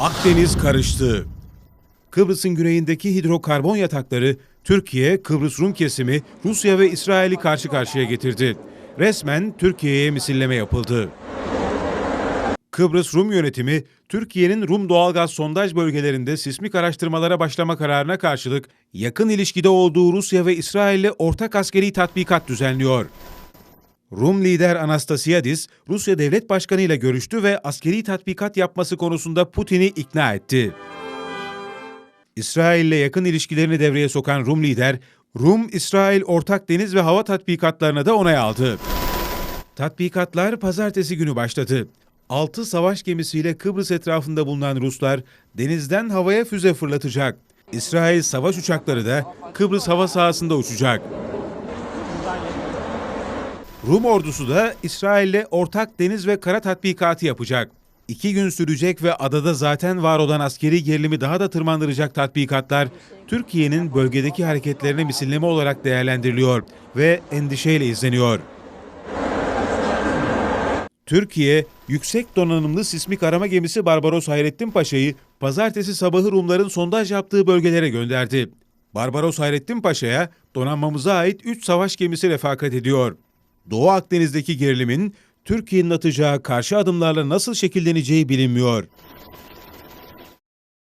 Akdeniz karıştı. Kıbrıs'ın güneyindeki hidrokarbon yatakları Türkiye, Kıbrıs Rum kesimi, Rusya ve İsrail'i karşı karşıya getirdi. Resmen Türkiye'ye misilleme yapıldı. Kıbrıs Rum yönetimi, Türkiye'nin Rum doğalgaz sondaj bölgelerinde sismik araştırmalara başlama kararına karşılık yakın ilişkide olduğu Rusya ve İsrail'le ortak askeri tatbikat düzenliyor. Rum lider Anastasiadis, Rusya Devlet Başkanı ile görüştü ve askeri tatbikat yapması konusunda Putin'i ikna etti. İsrail ile yakın ilişkilerini devreye sokan Rum lider, Rum-İsrail ortak deniz ve hava tatbikatlarına da onay aldı. Tatbikatlar pazartesi günü başladı. 6 savaş gemisiyle Kıbrıs etrafında bulunan Ruslar denizden havaya füze fırlatacak. İsrail savaş uçakları da Kıbrıs hava sahasında uçacak. Rum ordusu da İsrail'le ortak deniz ve kara tatbikatı yapacak. İki gün sürecek ve adada zaten var olan askeri gerilimi daha da tırmandıracak tatbikatlar, Türkiye'nin bölgedeki hareketlerine misilleme olarak değerlendiriliyor ve endişeyle izleniyor. Türkiye, yüksek donanımlı sismik arama gemisi Barbaros Hayrettin Paşa'yı pazartesi sabahı Rumların sondaj yaptığı bölgelere gönderdi. Barbaros Hayrettin Paşa'ya donanmamıza ait 3 savaş gemisi refakat ediyor. Doğu Akdeniz'deki gerilimin Türkiye'nin atacağı karşı adımlarla nasıl şekilleneceği bilinmiyor.